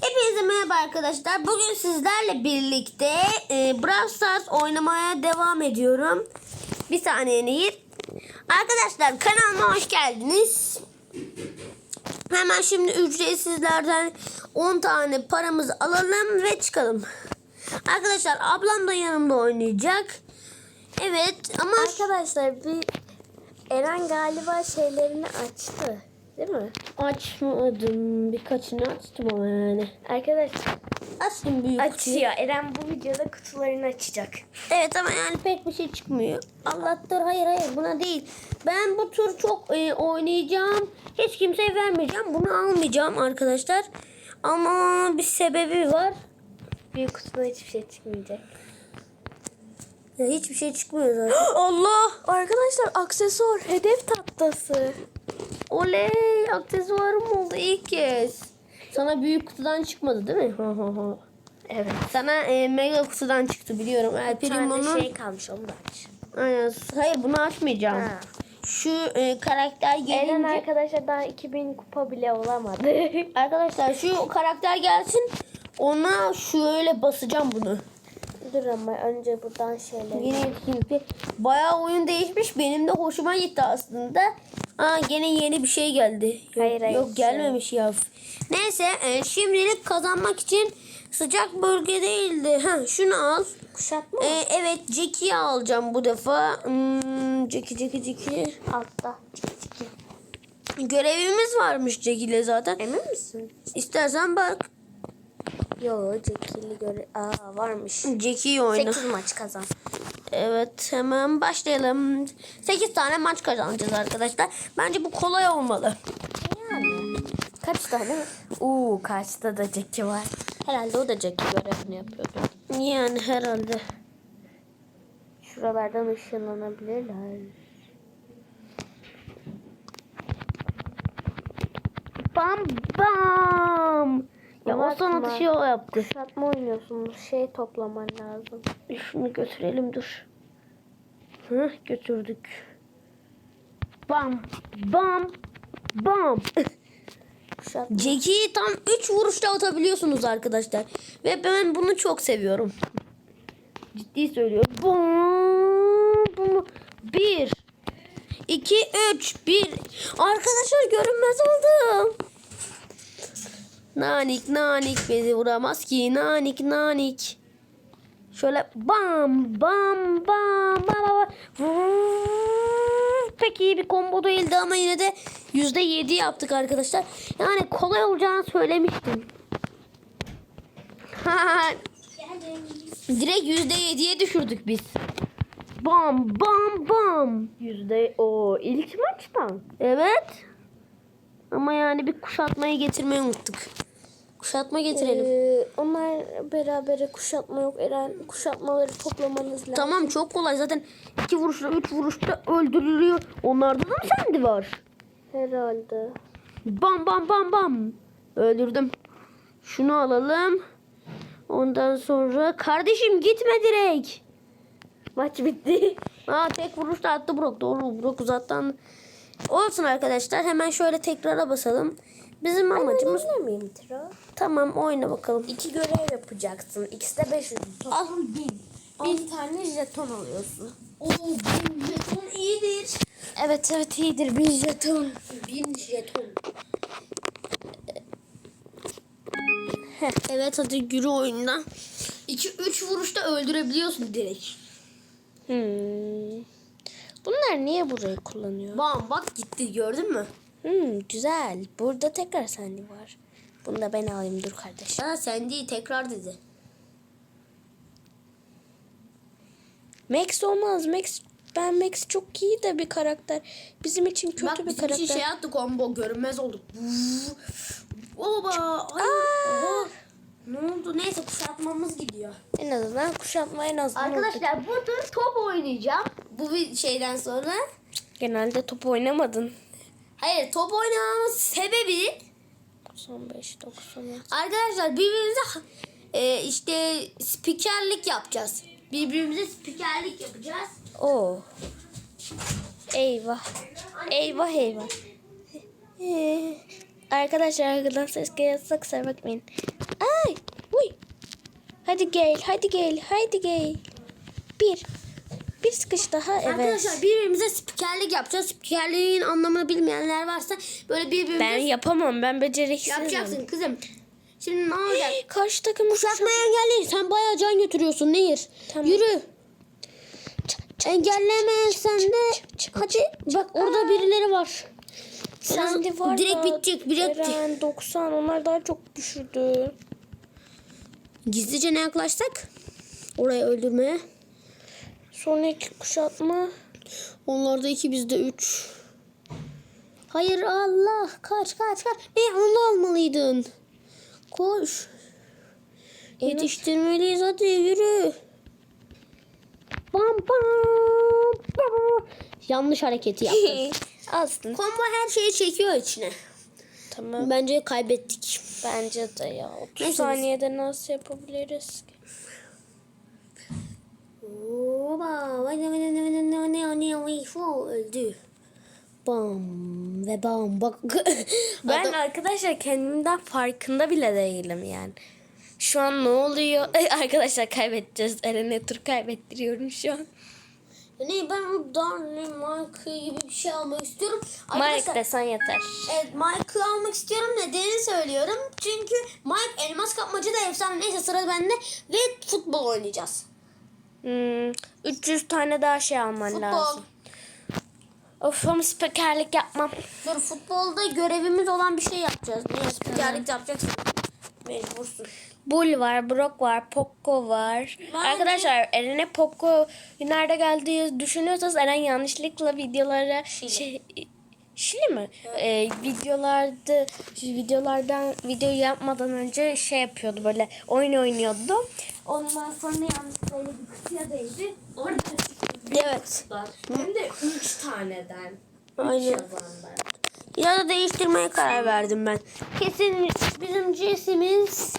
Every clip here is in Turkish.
Hepinize merhaba arkadaşlar. Bugün sizlerle birlikte e, Brawl Stars oynamaya devam ediyorum. Bir saniye Nehir. Arkadaşlar kanalıma hoş geldiniz. Hemen şimdi ücretsizlerden 10 tane paramızı alalım ve çıkalım. Arkadaşlar ablam da yanımda oynayacak. Evet ama Arkadaşlar bir Eren galiba şeylerini açtı. Değil mi? açmadım. Birkaçını açtım ama yani. Arkadaşlar Açtım büyük kutuyu. açıyor. Eren bu videoda kutularını açacak. Evet ama yani pek bir şey çıkmıyor. Allah'tır hayır hayır buna değil. Ben bu tur çok e, oynayacağım. Hiç kimseye vermeyeceğim. Bunu almayacağım arkadaşlar. Ama bir sebebi var. Büyük kutuda hiçbir şey çıkmayacak. Ya hiçbir şey çıkmıyor zaten. Allah! Arkadaşlar aksesuar hedef tahtası. Oley! Aksesuarım oldu ilk kez. Sana büyük kutudan çıkmadı değil mi? Ha ha ha. Evet. Sana e, mega kutudan çıktı biliyorum. El Bir tane Primo'nun... şey kalmış onu da aç. Aynen. Hayır bunu açmayacağım. Ha. Şu e, karakter gelince... Eren arkadaşlar daha 2000 kupa bile olamadı. Arkadaşlar şu karakter gelsin. Ona şöyle basacağım bunu. Dur ama önce buradan şeyler. Yeni etkinlikte bayağı oyun değişmiş. Benim de hoşuma gitti aslında. Aa gene yeni bir şey geldi. Yok, Hayır, hayır, Yok gelmemiş ya. Neyse e, şimdilik kazanmak için sıcak bölge değildi. Ha şunu al. Kuşatma E, evet Jackie'yi alacağım bu defa. Hmm, Jackie Jackie Jackie. altta. Görevimiz varmış Jackie'yle zaten. Emin misin? İstersen bak. Yo Jackie'li göre. Aa varmış. Jackie'yi oyna. 8 maç kazan. Evet hemen başlayalım. 8 tane maç kazanacağız arkadaşlar. Bence bu kolay olmalı. Yani. Kaç tane? Uuu kaçta da Jackie var. Herhalde o da Jackie görevini yapıyordu. Yani herhalde. Şuralardan ışınlanabilirler. Bam bam. Ya o son atışı o yaptı. Kuşatma oynuyorsunuz. Şey toplaman lazım. Şunu götürelim dur. Hı, götürdük. Bam bam bam. Jackie'yi tam 3 vuruşta atabiliyorsunuz arkadaşlar. Ve ben bunu çok seviyorum. Ciddi söylüyorum. Bum, bum. Bir. iki, üç. Bir. Arkadaşlar görünmez oldum. Nanik nanik beni vuramaz ki. Nanik nanik. Şöyle bam bam bam bam bam. Pek iyi bir combo değildi ama yine de yüzde yedi yaptık arkadaşlar. Yani kolay olacağını söylemiştim. Direkt yüzde yediye düşürdük biz. Bam bam bam. Yüzde o ilk maçtan. Evet. Ama yani bir kuşatmayı getirmeyi unuttuk. Kuşatma getirelim. Ee, onlar berabere kuşatma yok. Eren kuşatmaları toplamanız lazım. Tamam çok kolay zaten iki vuruşta üç vuruşta öldürülüyor. Onlarda da mı sende var? Herhalde. Bam bam bam bam. Öldürdüm. Şunu alalım. Ondan sonra kardeşim gitme direkt. Maç bitti. Aa tek vuruşta attı Brock. Doğru Brock uzaktan. Olsun arkadaşlar hemen şöyle tekrara basalım. Bizim amacımız Oynayabilir miyim Tiro? tamam oyna bakalım. İki görev yapacaksın. İkisi de 500. Al bin. Bir tane jeton alıyorsun. Oo bin jeton iyidir. Evet evet iyidir bir jeton. Bin jeton. evet hadi yürü oyunda. 2-3 vuruşta öldürebiliyorsun direkt. Hmm. Bunlar niye burayı kullanıyor? Bam bak gitti gördün mü? Hmm, güzel. Burada tekrar Sandy var. Bunu da ben alayım dur kardeş. Ha sen değil tekrar dedi. Max olmaz. Max ben Max çok iyi de bir karakter. Bizim için kötü Bak bir bizim karakter. için şey attı combo görünmez olduk. Oba. Ay, Aa! Ne oldu? Neyse kuşatmamız gidiyor. En azından kuşatma en azından. Arkadaşlar bu tur top oynayacağım. Bu bir şeyden sonra. Genelde top oynamadın. Hayır top oynamamın sebebi 95, 90. arkadaşlar birbirimize e, işte spikerlik yapacağız. Birbirimize spikerlik yapacağız. Oo. Eyvah. Eyvah eyvah. Ee, Arkadaşlar arkadan ses geliyorsa kusura bakmayın. Ay. Uy. Hadi gel. Hadi gel. Hadi gel. Bir. Bir sıkış daha. Evet. Arkadaşlar birbirimize spikerlik yapacağız. Spikerliğin anlamını bilmeyenler varsa böyle birbirimize ben yapamam. Ben beceriksizim. yapacaksın kızım. Şimdi ne olacak? Karşı takım Kuşatmayı engelleyin. Sen bayağı can götürüyorsun Nehir. Tamam. Yürü. Engellemezsen de hadi bak orada birileri var. Sen de var direkt bitecek, direkt. Eren 90 onlar daha çok düşürdü. Gizlice ne yaklaşsak? Orayı öldürmeye. Sonra iki kuşatma. Onlarda iki bizde üç. Hayır Allah kaç kaç kaç. Ne onu almalıydın. Koş. Yetiştirmeliyiz hadi yürü. Bam bam bam. Yanlış hareketi yaptım. Aslında Combo her şeyi çekiyor içine. tamam. Bence kaybettik. Bence de ya. 30 Neyse. saniyede nasıl yapabiliriz ki? Oba. Öldü. Bam ve bam bak. Ben Adam- arkadaşlar kendimden farkında bile değilim yani. Şu an ne oluyor? Arkadaşlar kaybedeceğiz. Eren'e tur kaybettiriyorum şu an. Ne ben o Darnley Mike gibi bir şey almak istiyorum. Mike desen yeter. Evet Mike'ı almak istiyorum. Nedenini söylüyorum. Çünkü Mike elmas kapmacı da efsane. Neyse sıra bende. Ve futbol oynayacağız. Hmm, 300 tane daha şey alman Futbol. lazım. Of ama spikerlik yapmam. Dur futbolda görevimiz olan bir şey yapacağız. Niye spikerlik yapacaksın? Mecbursun. Bull var, Brock var, Poco var. Bence- Arkadaşlar Eren'e Poco nerede geldiği düşünüyorsanız Eren yanlışlıkla videolara şey Şili mi? Ee, videolarda videolardan video yapmadan önce şey yapıyordu böyle oyun oynuyordu. Ondan sonra yanlışlıkla öyle bir kutuya değdi. Orada Evet. hem de 3 taneden. Aynen. yazanlar. Ya da değiştirmeye karar verdim ben. Kesin bizim cinsimiz.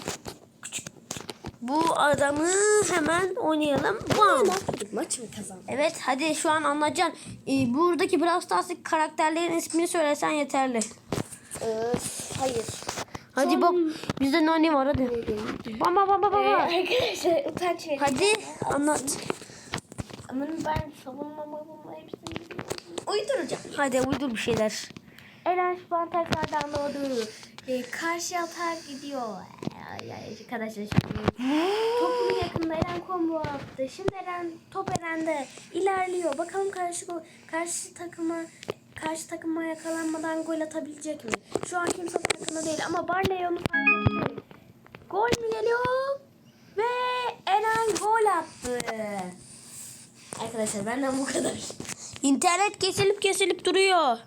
Bu adamı hemen oynayalım. Bam. Maç mı kazandı? Evet hadi şu an anlayacaksın. Ee, buradaki Brawl Stars'taki karakterlerin ismini söylesen yeterli. Öf, hayır. Hadi bak bizde nane var hadi. Baba baba baba. Arkadaşlar utanç verici. Hadi anlat. Ama ben savunma mavunma hepsini. Uyduracağım. Hadi uydur bir şeyler. Eren şu an tekrardan doğdu. Ee, karşı atar gidiyor. Ay, ay, arkadaşlar şimdi topun yakında Eren combo attı. Şimdi Eren top Eren'de ilerliyor. Bakalım karşı karşı takıma karşı takıma yakalanmadan gol atabilecek mi? Şu an kimse farkında değil ama Barley onu. Gol mü geliyor? Ve Eren gol attı. Arkadaşlar benden bu kadar. İnternet kesilip kesilip duruyor.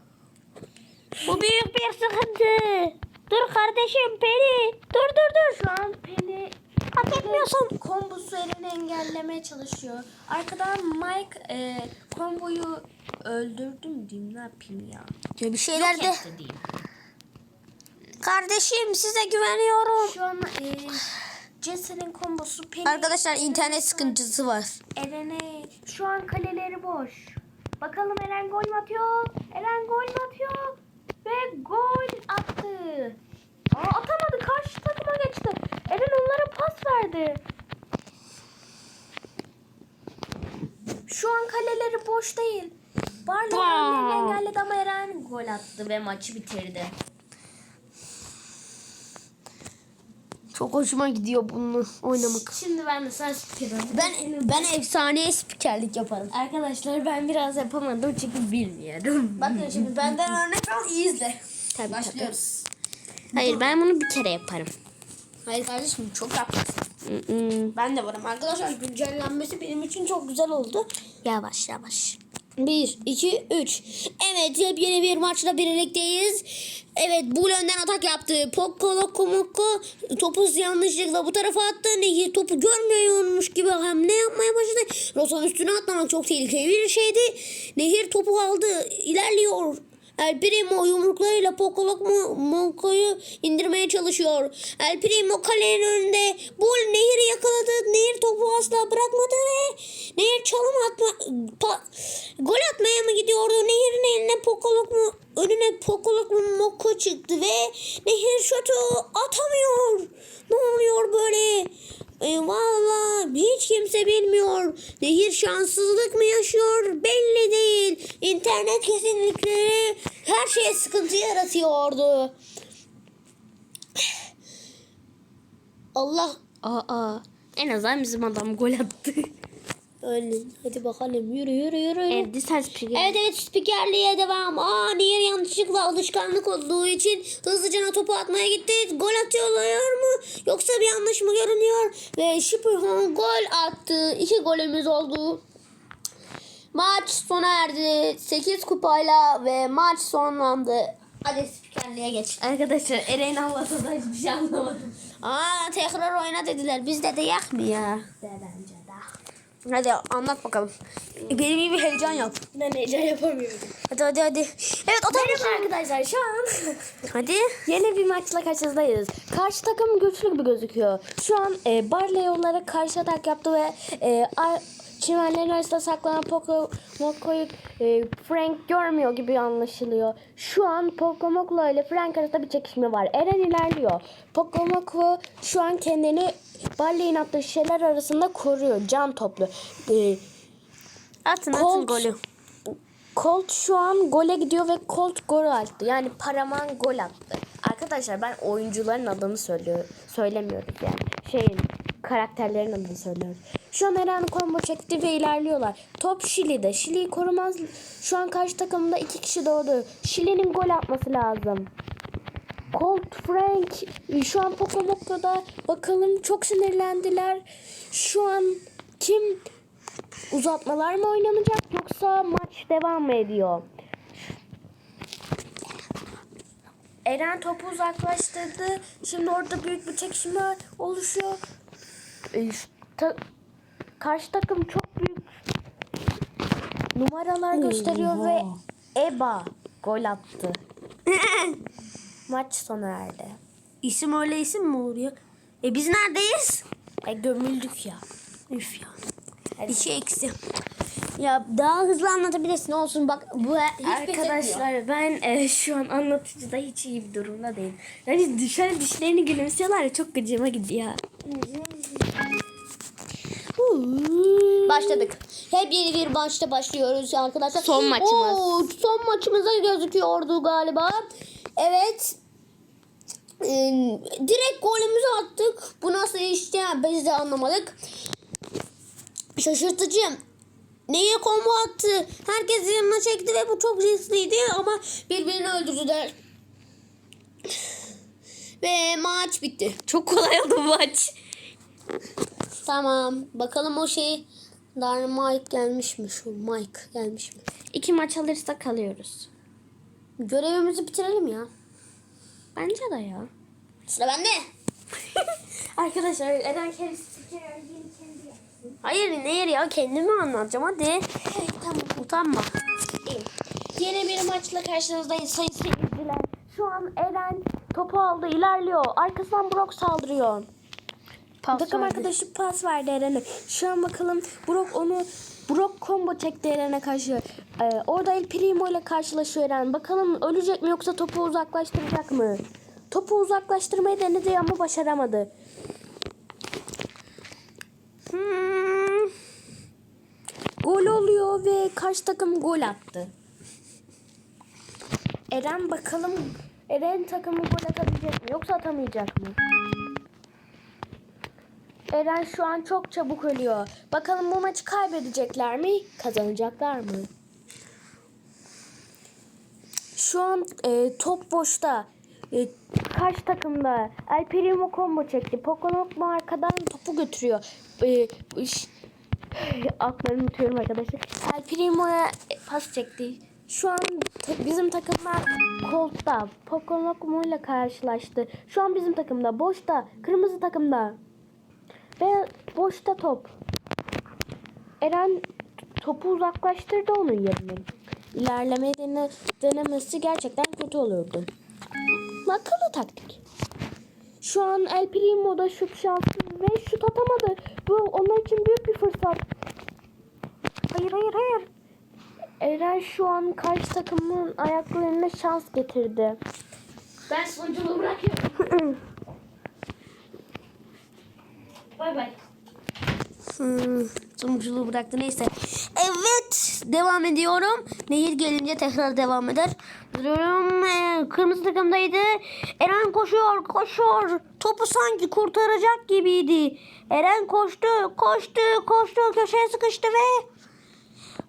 Bu büyük bir sıkıntı. Dur kardeşim Peri. Dur dur dur. Şu an Peli Hak etmiyorsun. kombosu Eren'i engellemeye çalışıyor. Arkadan Mike e, komboyu öldürdü mü diyeyim ne yapayım ya. Bir şeyler de. Etti diyeyim. Kardeşim size güveniyorum. Şu an e, Jesse'nin kombosu Peli Arkadaşlar internet sıkıntısı var. Eren'e şu an kaleleri boş. Bakalım Eren gol mü atıyor? Eren gol mü atıyor? Ve gol attı. Aa, atamadı. Karşı takıma geçti. Eren onlara pas verdi. Şu an kaleleri boş değil. Barley engelledi ama Eren gol attı ve maçı bitirdi. Çok hoşuma gidiyor bunu oynamak. Şimdi ben de sen spikerim. Ben ben efsane spikerlik yaparım. Arkadaşlar ben biraz yapamadım çünkü bilmiyorum. Bakın şimdi benden örnek al iyi izle. Tabii, Başlıyoruz. Hayır ben bunu bir kere yaparım. Hayır kardeşim çok yapacaksın. Ben de varım. Arkadaşlar güncellenmesi benim için çok güzel oldu. Yavaş yavaş. 1, 2, 3. Evet yepyeni bir maçla birlikteyiz. Evet Bull önden atak yaptı. Pokko Loko Mokko topu yanlışlıkla bu tarafa attı. Nehir topu görmüyormuş gibi hem ne yapmaya başladı. Rosan üstüne atlamak çok tehlikeli bir şeydi. Nehir topu aldı. ilerliyor. El Primo yumruklarıyla Poco Loco Mokko'yu indirmeye çalışıyor. El Primo kalenin önünde. Bull Nehir'i yakaladı. Nehir topu asla bırakmadı ve Nehir çalım atma pa- gol atmaya mı gidiyordu? Nehir'in eline Pokolok mu önüne Pokolok mu Mokko çıktı ve Nehir şutu atamıyor. Ne oluyor? E, Valla hiç kimse bilmiyor. Nehir şanssızlık mı yaşıyor belli değil. İnternet kesinlikleri her şeye sıkıntı yaratıyordu. Allah Aa, en azından bizim adam gol attı. Öyle. Hadi bakalım yürü yürü yürü. Evde sen spiker. Evet evet spikerliğe devam. Aa Nehir yanlışlıkla alışkanlık olduğu için hızlıca topu atmaya gitti. Gol atıyorlar mı? Yoksa bir yanlış mı görünüyor? Ve Şüpürhan gol attı. İki golümüz oldu. Maç sona erdi. 8 kupayla ve maç sonlandı. Hadi spikerliğe geç. Arkadaşlar Eren anlasa da hiçbir şey anlamadım. Aa tekrar oyna dediler. Biz de dayak mı ya? De bence de. Hadi anlat bakalım. Benim gibi heyecan yap. Ben heyecan yapamıyorum. Hadi hadi hadi. Evet o Merhaba arkadaşlar şu an Hadi. yeni bir maçla karşınızdayız. Karşı takım güçlü gibi gözüküyor. Şu an e, Barley onlara karşı atak yaptı ve e, ar- çimenlerin arasında saklanan Pocomoco'yu e, Frank görmüyor gibi anlaşılıyor. Şu an Pocomoco ile Frank arasında bir çekişme var. Eren ilerliyor. Pocomoco şu an kendini Barley'in attığı şeyler arasında koruyor. Can toplu. E, Atın Colt. atın golü. Colt şu an gole gidiyor ve Colt gol attı. Yani Paraman gol attı. Arkadaşlar ben oyuncuların adını söylüyor, söylemiyoruz yani. Şeyin karakterlerin adını söylüyoruz. Şu an Eren combo çekti ve ilerliyorlar. Top Şili'de. Şili'yi korumaz. Şu an karşı takımda iki kişi doğdu. Şili'nin gol atması lazım. Colt Frank şu an Pocomoco'da bakalım çok sinirlendiler. Şu an kim uzatmalar mı oynanacak yoksa maç devam mı ediyor? Eren topu uzaklaştırdı. Şimdi orada büyük bir çekişme oluşuyor. Şu ta- karşı takım çok büyük numaralar gösteriyor ve Eba gol attı. Maç sona erdi. İsim öyle isim mi olur ya? E biz neredeyiz? E gömüldük ya. Üf ya. İki eksi. Ya daha hızlı anlatabilirsin olsun bak bu hiç Arkadaşlar ben e, şu an anlatıcıda hiç iyi bir durumda değilim. Yani düşen dişlerini gülümsüyorlar ya çok gıcıma gidiyor. Başladık. Hep yeni bir maçta başlıyoruz arkadaşlar. Son maçımız. Oo, son maçımıza gözüküyordu galiba. Evet. Ee, direkt golümüzü attık. Bu nasıl iş ya biz de anlamadık. Şaşırtıcı. Neye combo attı? Herkes yanına çekti ve bu çok riskliydi ama birbirini öldürdüler. Ve maç bitti. Çok kolay oldu maç. Tamam. Bakalım o şey Dynamite gelmiş mi? Şu Mike gelmiş mi? İki maç alırsa kalıyoruz. Görevimizi bitirelim ya. Bence de ya. Sıra bende. Arkadaşlar Eren kendisi Hayır ne yeri ya kendimi anlatacağım hadi. Tamam. Utanma. Yeni bir maçla karşınızdayız sayın seyirciler. Şu an Eren topu aldı ilerliyor. Arkasından Brock saldırıyor. Pas Takım verdi. arkadaşı pas verdi Eren'e. Şu an bakalım Brock onu Brock combo çekti Eren'e karşı. Ee, orada El Primo ile karşılaşıyor Eren. Bakalım ölecek mi yoksa topu uzaklaştıracak mı? Topu uzaklaştırmayı denedi ama başaramadı. Hmm. Gol oluyor ve karşı takım gol attı. Eren bakalım Eren takımı gol atabilecek mi yoksa atamayacak mı? Eren şu an çok çabuk ölüyor. Bakalım bu maçı kaybedecekler mi? Kazanacaklar mı? Şu an e, top boşta. E, karşı takımda El Primo combo çekti. Pokonok arkadan topu götürüyor. E, ş- Atlarını unutuyorum arkadaşlar. El Primo'ya pas çekti. Şu an bizim takımlar Colt'ta. Pokonok ile karşılaştı. Şu an bizim takımda. Boşta. Kırmızı takımda. Ve boşta top. Eren topu uzaklaştırdı onun yerine. İlerlemeyi dene, denemesi gerçekten kötü olurdu. Akıllı taktik. Şu an El Primo'da şut şansı ve şut atamadı. Bu onun için büyük bir fırsat. Hayır hayır hayır. Eren şu an karşı takımın ayaklarına şans getirdi. Ben sonucunu bırakıyorum. Bay bay. Hmm, sunuculuğu bıraktı neyse. Evet devam ediyorum. Nehir gelince tekrar devam eder. Durum e, kırmızı takımdaydı. Eren koşuyor koşuyor. Topu sanki kurtaracak gibiydi. Eren koştu koştu koştu köşeye sıkıştı ve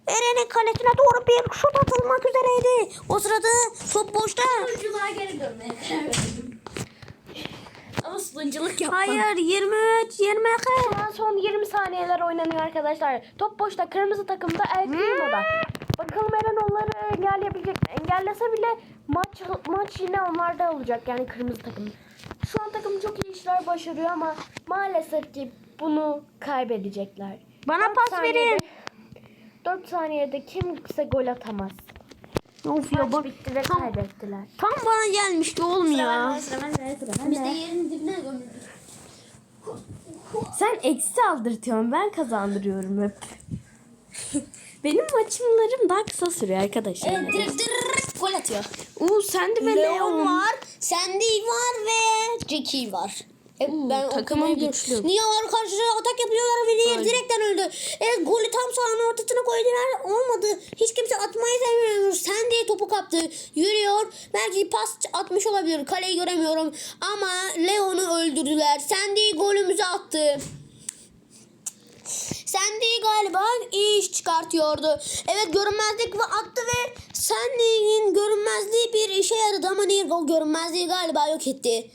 Eren'in kalesine doğru bir şut atılmak üzereydi. O sırada top boşta. Sunuculuğa geri dönmeye. Ama sunuculuk yapmam. Hayır 23 22. Şu an son 20 saniyeler oynanıyor arkadaşlar. Top boşta kırmızı takımda El Primo'da. Bakalım Eren onları engelleyebilecek mi? Engellese bile maç maç yine onlarda olacak yani kırmızı takım. Şu an takım çok iyi işler başarıyor ama maalesef ki bunu kaybedecekler. Bana Dört pas saniyede- verin. 4 saniyede kimse gol atamaz. Of ya bak. bitti ve Tam, kaybettiler. tam bana gelmişti oğlum ya. Biz de yerin dibine gömüldük. Sen eksi aldırtıyorsun ben kazandırıyorum hep. Benim maçımlarım daha kısa sürüyor arkadaşlar. Evet, direkt, direkt gol atıyor. Uuu sen de böyle Leon var, Sandy var ve Jackie var. Hep ben takımın güçlü. Niye karşı atak yapıyorlar Niye direkten öldü. Evet golü tam sahanın ortasına koydular. Olmadı. Hiç kimse atmayı sevmiyor. Sandy topu kaptı. Yürüyor. Belki pas atmış olabilir. Kaleyi göremiyorum. Ama Leon'u öldürdüler. Sandy golümüzü attı. Sandy galiba iyi iş çıkartıyordu. Evet görünmezlik ve attı ve Sandy'nin görünmezliği bir işe yaradı ama Nehir o görünmezliği galiba yok etti.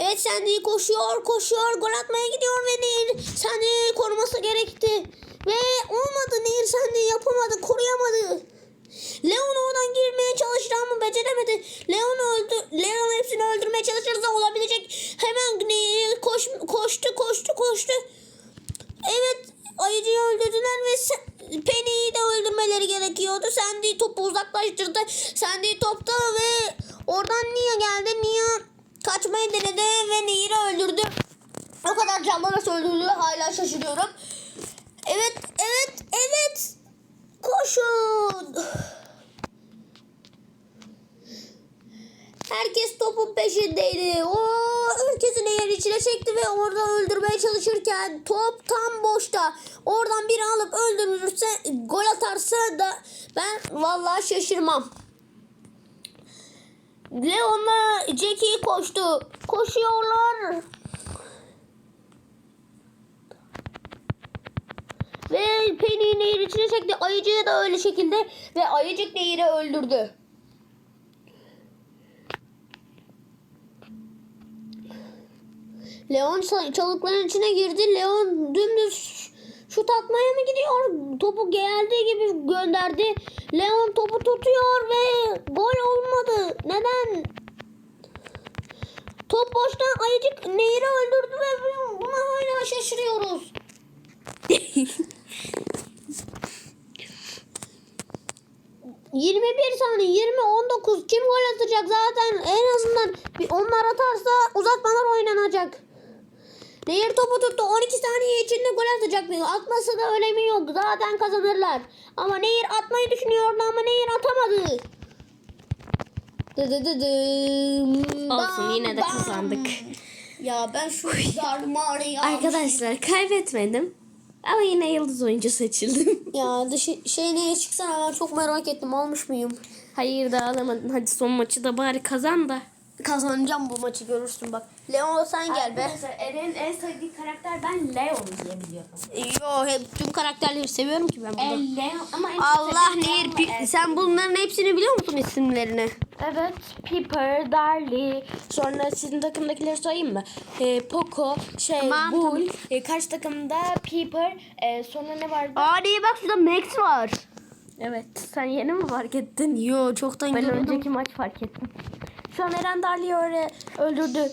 Evet Sandy koşuyor koşuyor gol atmaya gidiyor ve Nehir Sandy'yi koruması gerekti. Ve olmadı Nehir Sandy yapamadı koruyamadı. Leon oradan girmeye çalıştı ama beceremedi. Leon öldü. Leon hepsini öldürmeye çalışırsa olabilecek. Hemen Nehir koş, koştu koştu koştu. Evet ayıcıyı öldürdüler ve Penny'yi de öldürmeleri gerekiyordu. Sandy topu uzaklaştırdı. Sandy topta ve oradan Nia geldi. Nia kaçmayı denedi ve Nehir'i öldürdü. O kadar canlı nasıl öldürdü hala şaşırıyorum. Evet evet evet. Koşun. Herkes topun peşindeydi. O herkesin yer içine çekti ve orada öldürmeye çalışırken top tam boşta. Oradan biri alıp öldürürse gol atarsa da ben vallahi şaşırmam. Leon'la Jackie koştu. Koşuyorlar. Ve Penny'i nehir içine çekti. Ayıcığı da öyle şekilde ve ayıcık nehiri öldürdü. Leon çalıkların içine girdi. Leon dümdüz şut atmaya mı gidiyor? Topu geldiği gibi gönderdi. Leon topu tutuyor ve gol olmadı. Neden? Top boştan ayıcık nehri öldürdü ve buna hala şaşırıyoruz. ...21 saniye 20 19 kim gol atacak zaten en azından bir onlar atarsa uzatmalar oynanacak. Nehir topu tuttu 12 saniye içinde gol atacak. Atmasa da önemi yok zaten kazanırlar. Ama Nehir atmayı düşünüyordu ama Nehir atamadı. Dı dı dı dım. Olsun, yine de kazandık. Ya ben şu darmarı ya. Arkadaşlar kaybetmedim. Ama yine yıldız oyuncu seçildim. Ya dışı şey neye çıksana ben çok merak ettim olmuş muyum? Hayır da alamadın. Hadi son maçı da bari kazan da. Kazanacağım bu maçı görürsün bak. Leon sen gel be. Eren'in en sevdiği karakter ben Leon diye biliyorum. Yo hep tüm karakterleri seviyorum ki ben burada. Leon ama en Allah Nehir Pi- sen bunların hepsini biliyor musun isimlerini? Evet, Piper, Darly, sonra sizin takımdakileri sayayım mı? Ee, Poco, şey, Tamam, Bull, e, karşı takımda Piper, e, sonra ne vardı? Aa niye bak şurada Max var. Evet, sen yeni mi fark ettin? Yo çoktan Ben gördüm. önceki maç fark ettim. Şu an Eren Darly'yi öyle öldürdü.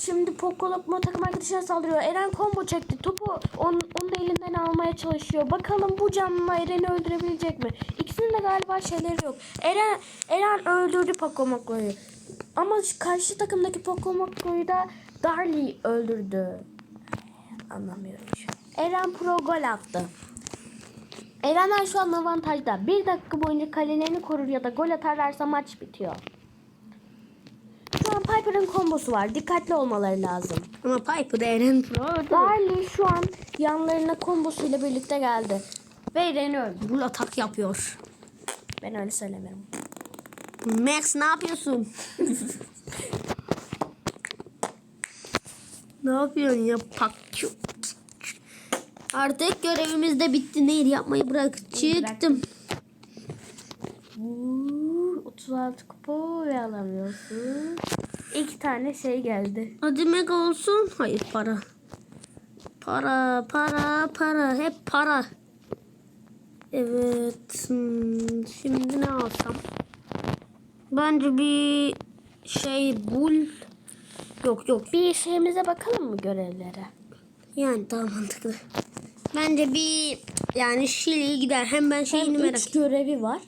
Şimdi Poco Lokma takım arkadaşına saldırıyor. Eren combo çekti. Topu onun, onun elinden almaya çalışıyor. Bakalım bu canlı Eren'i öldürebilecek mi? İkisinin de galiba şeyleri yok. Eren Eren öldürdü Poco Mokko'yu. Ama karşı takımdaki Poco Mokko'yu da Darly öldürdü. Anlamıyorum şu an. Eren pro gol attı. Erenler şu an avantajda. Bir dakika boyunca kalelerini korur ya da gol atarlarsa maç bitiyor. An Piper'ın kombosu var. Dikkatli olmaları lazım. Ama Piper Eren Pro. Barley şu an yanlarına kombosuyla birlikte geldi. Ve Eren'i öldü. Bull atak yapıyor. Ben öyle söylemiyorum. Max ne yapıyorsun? ne yapıyorsun ya? Pak. Artık görevimiz de bitti. Neydi yapmayı bırak. Çıktım. Uuu, 36 kupa ve alamıyorsun. İki tane şey geldi. Hadi mega olsun. Hayır para. Para, para, para. Hep para. Evet. hmm, Şimdi ne alsam? Bence bir şey bul. Yok yok. Bir şeyimize bakalım mı görevlere? Yani daha mantıklı. Bence bir yani Şili'ye gider. Hem ben şeyini Hem merak üç görevi var.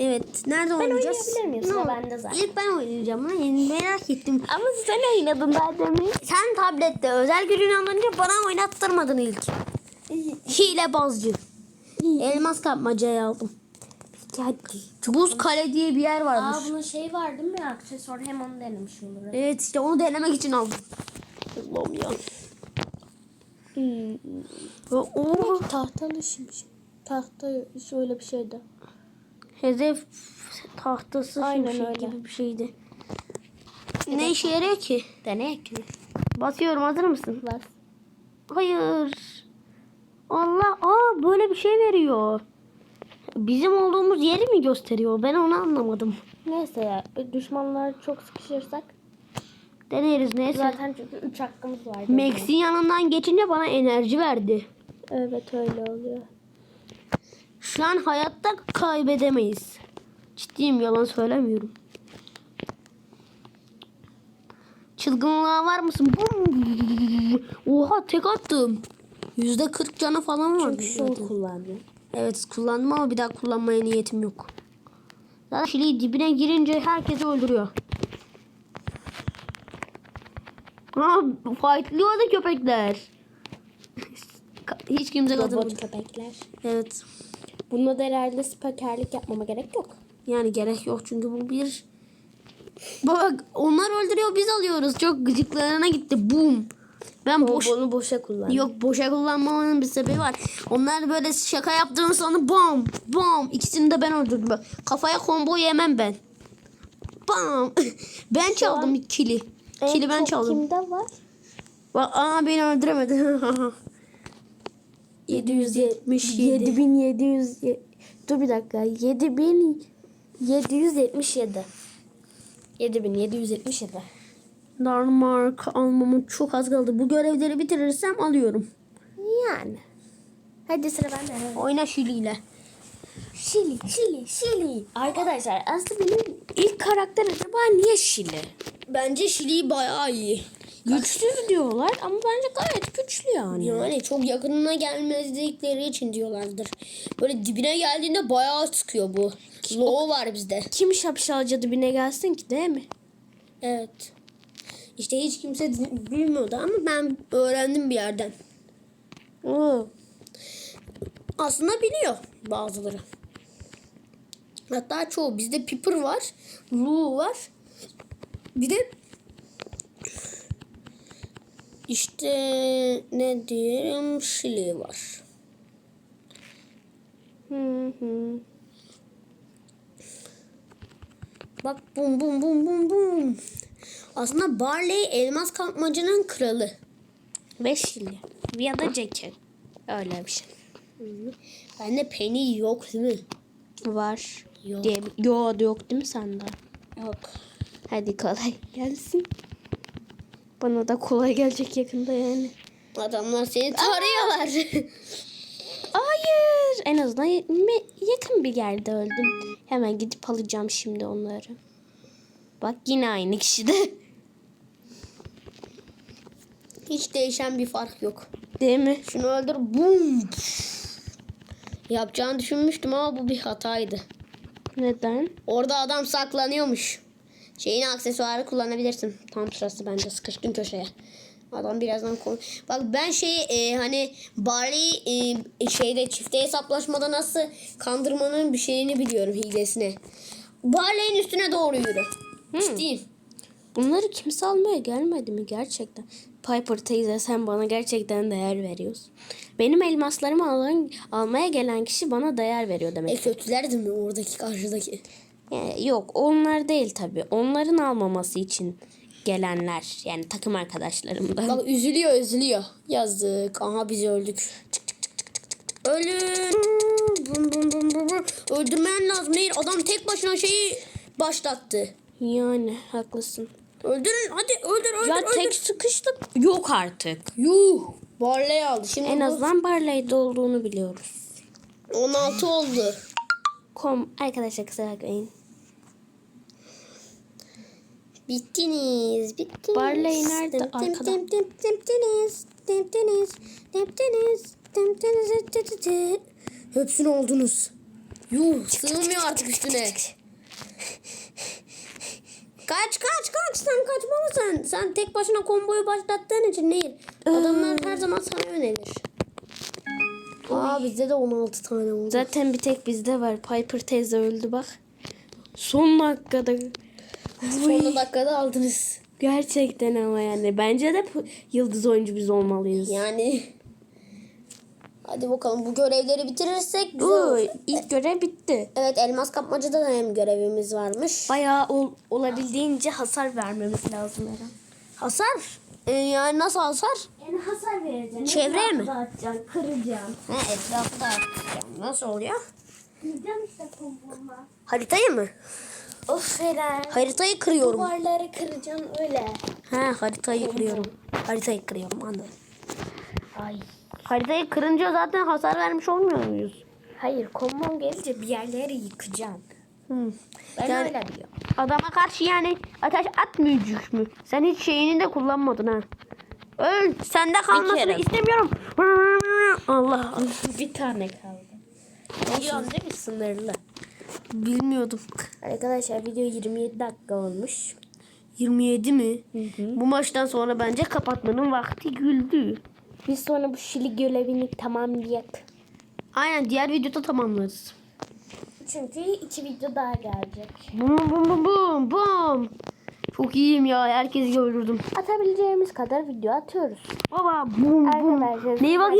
Evet. Nerede oynayacağız? oynayabilir miyim? Olur? bende zaten. İlk ben oynayacağım. Yani merak ettim. Ama sen oynadın daha demin. Sen tablette özel gücünü alınca bana oynattırmadın ilk. Hilebazcı. Elmas kapmacayı aldım. Buz kale diye bir yer varmış. Aa bunun şey var değil mi? Aksesuar hem onu denemiş oluruz. Evet işte onu denemek için aldım. Allah'ım ya. O, o Tahtalı şimşek. Tahta şöyle bir şeydi. Hedef tahtası Aynen şimşek öyle. gibi bir şeydi. Ne işe yarıyor ki? Denek mi? Basıyorum hazır mısın? Var. Hayır. Allah aa böyle bir şey veriyor. Bizim olduğumuz yeri mi gösteriyor? Ben onu anlamadım. Neyse ya düşmanlar çok sıkışırsak Deneriz neyse. zaten çünkü 3 hakkımız var. Max'in yanından geçince bana enerji verdi. Evet öyle oluyor. Şu an hayatta kaybedemeyiz. Ciddiyim yalan söylemiyorum. Çılgınlığa var mısın? Oha tek attım. Yüzde kırk canı falan var. Çünkü şunu kullandım. Evet kullandım ama bir daha kullanmaya niyetim yok. Zaten Şili dibine girince herkesi öldürüyor. Ha, fightlıyordu köpekler. Hiç kimse kazanmadı. Robot köpekler. Evet. Bunda da herhalde spakerlik yapmama gerek yok. Yani gerek yok çünkü bu bir... Bak onlar öldürüyor biz alıyoruz. Çok gıcıklarına gitti. Boom. Ben boş... Bunu boşa kullan. Yok boşa kullanmamın bir sebebi var. Onlar böyle şaka yaptığını sonra bam bam ikisini de ben öldürdüm. Bak, Kafaya combo yemem ben. Bam. Ben çaldım kili. Kili ben çaldım. Kimde var? Bak aa beni öldüremedi. 777. 7700 ye- Dur bir dakika. 7777. 7777. Darmark almamın çok az kaldı. Bu görevleri bitirirsem alıyorum. Yani. Hadi sıra bende. Oyna Şili ile. Şili, Şili, Şili. Arkadaşlar aslında benim ilk karakter acaba niye Şili? Bence Şili bayağı iyi. Güçsüz diyorlar ama bence gayet güçlü yani. Yani çok yakınına gelmezlikleri için diyorlardır. Böyle dibine geldiğinde bayağı sıkıyor bu. Low var bizde. Kim şapşal dibine gelsin ki değil mi? Evet. İşte hiç kimse bilmiyordu ama ben öğrendim bir yerden. Oo. Aslında biliyor bazıları. Hatta çoğu. Bizde Piper var. Lou var. Bir de işte ne diyelim Şili var. Hı hı. Bak bum bum bum bum bum. Aslında Barley elmas kapmacının kralı. Ve Şili. Ya da Jackie. Öyle bir şey. Bende Penny yok değil mi? Var. Yok. Diye, yo yok değil mi sende? Yok. Hadi kolay gelsin. Bana da kolay gelecek yakında yani. Adamlar seni tarıyorlar. Hayır. En azından yakın bir yerde öldüm. Hemen gidip alacağım şimdi onları. Bak yine aynı kişi de. Hiç değişen bir fark yok. Değil mi? Şunu öldür. Bum. Yapacağını düşünmüştüm ama bu bir hataydı. Neden? Orada adam saklanıyormuş. Şeyin aksesuarı kullanabilirsin. Tam sırası bence sıkıştın köşeye. Adam birazdan koy. Bak ben şey e, hani Barley e, şeyde çifte hesaplaşmada nasıl kandırmanın bir şeyini biliyorum hilesini. Barley'in üstüne doğru yürü. Ciddiyim. Bunları kimse almaya gelmedi mi gerçekten? Piper teyze sen bana gerçekten değer veriyorsun. Benim elmaslarımı alan, almaya gelen kişi bana değer veriyor demek. E kötülerdi mi oradaki karşıdaki? Yani yok onlar değil tabii. Onların almaması için gelenler yani takım arkadaşlarımdan. Bak üzülüyor üzülüyor. Yazdık. Aha biz öldük. Ölün. Bum, bum, bum, bum, bum. Öldürmen lazım. Değil. Adam tek başına şeyi başlattı. Yani haklısın. Öldürün hadi öldür öldür Ya öldür. tek sıkıştık yok artık. Yuh. Barley aldı. Şimdi En bu azından Barley'de olduğunu biliyoruz. 16 oldu. Kom arkadaşlar kusura bakmayın. Bittiniz, bittiniz. Barley nerede? Dim, Arkada. dim, dim, dimtiniz, dı, dı, dı. Hepsini oldunuz. Yuh sığmıyor artık üstüne. Kaç kaç kaç sen kaçmalısın. Sen tek başına komboyu başlattığın için değil. Adamlar her zaman sana yönelir. Aa bizde de 16 tane oldu. Zaten bir tek bizde var. Piper teyze öldü bak. Son dakikada. Son dakikada aldınız. Gerçekten ama yani. Bence de yıldız oyuncu biz olmalıyız. Yani Hadi bakalım bu görevleri bitirirsek güzel Uy, olur. ilk görev bitti. Evet elmas kapmacada da hem görevimiz varmış. Bayağı ol- olabildiğince hasar vermemiz lazım Eren. Hasar? Ee, yani nasıl hasar? Yani hasar vereceksin. Çevreye mi? Dağıtacaksın, kıracaksın. He etrafı da atacağım. Nasıl oluyor? Kıracaksın işte pompomla. Haritayı mı? Of Eren. Haritayı kırıyorum. Duvarları kıracaksın öyle. He haritayı kırıyorum. Haritayı kırıyorum anladım. Ay. Haritayı kırınca zaten hasar vermiş olmuyor muyuz? Hayır kombon gelince bir yerleri yıkacaksın. Hı. Ben Yani- öyle diyorum. Adama karşı yani ateş atmayacak mı? Sen hiç şeyini de kullanmadın ha. Öl. Sende kalmasını istemiyorum. Allah. bir tane kaldı. Biliyorsun değil mi sınırlı? Bilmiyordum. Arkadaşlar video 27 dakika olmuş. 27 mi? Bu maçtan sonra bence kapatmanın vakti güldü. Biz sonra bu şili görevini tamamlayak. Aynen diğer videoda tamamlarız. Çünkü iki video daha gelecek. Bum bum bum bum bum. Çok iyiyim ya. Herkesi öldürdüm. Atabileceğimiz kadar video atıyoruz. Baba bum bum. Neyi bak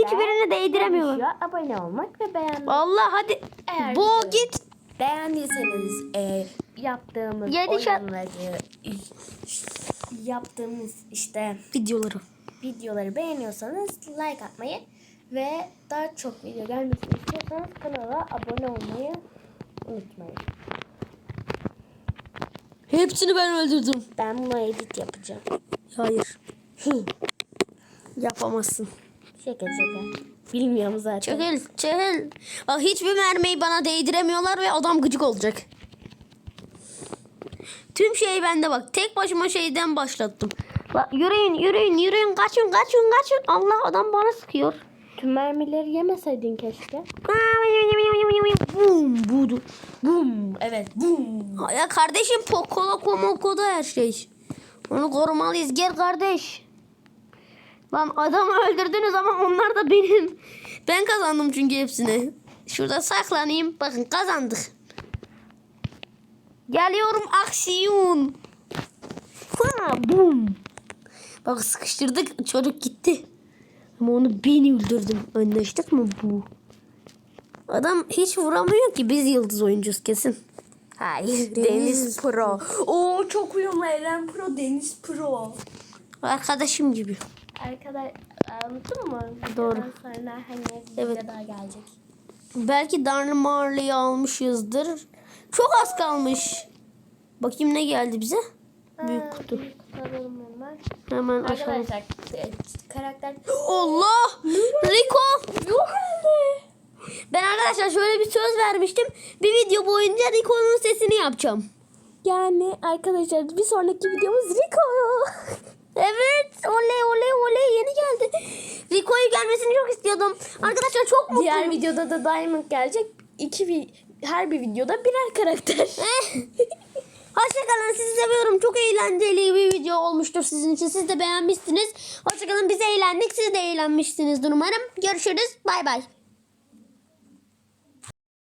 değdiremiyorum. konuşuyor. Abone olmak ve beğenmek. Vallahi hadi. Eğer Bu git. Beğendiyseniz e, yaptığımız Yedi oyunları yaptığımız işte Videoları. videoları beğeniyorsanız like atmayı ve daha çok video gelmesini istiyorsanız kanala abone olmayı unutmayın. Hepsini ben öldürdüm. Ben bunu edit yapacağım. Hayır. Yapamazsın. Şaka şaka. Bilmiyorum zaten. Çekil çekil. Bak hiçbir mermiyi bana değdiremiyorlar ve adam gıcık olacak. Tüm şey bende bak. Tek başıma şeyden başlattım. Bak yürüyün yürüyün yürüyün kaçın kaçın kaçın. Allah adam bana sıkıyor. Tüm mermileri yemeseydin keşke. Bum budu. Bum. Evet. Bum. Ya kardeşim pokola komokoda her şey. Onu korumalıyız. Gel kardeş. Lan adamı öldürdünüz ama onlar da benim. Ben kazandım çünkü hepsini. Şurada saklanayım. Bakın kazandık. Geliyorum aksiyon. Ha, bum. Bak sıkıştırdık. Çocuk gitti. Ama onu ben öldürdüm. Anlaştık mı bu? Adam hiç vuramıyor ki. Biz yıldız oyuncuyuz kesin. Hayır. Deniz Pro. Oo çok uyumlu Eren Pro, Deniz Pro. Arkadaşım gibi. Arkadaş anladın mı? Doğru. Videodan Sonra hani Evet. daha gelecek. Belki Darlı Marley'i almışızdır. Çok az kalmış. Bakayım ne geldi bize? Kutu. Büyük kutu hemen. Hemen aşağı. E, karakter Allah! Rico! Yok Ben arkadaşlar şöyle bir söz vermiştim. Bir video boyunca Rico'nun sesini yapacağım. yani arkadaşlar bir sonraki videomuz Rico. Evet. Oley oley oley yeni geldi. Rico'yu gelmesini çok istiyordum. Arkadaşlar çok mutluyum. Diğer videoda da Diamond gelecek. İki vi- her bir videoda birer karakter. Eh. Hoşçakalın sizi seviyorum. Çok eğlenceli bir video olmuştur sizin için. Siz de beğenmişsiniz. Hoşçakalın biz eğlendik. Siz de eğlenmişsinizdir umarım. Görüşürüz. Bay bay.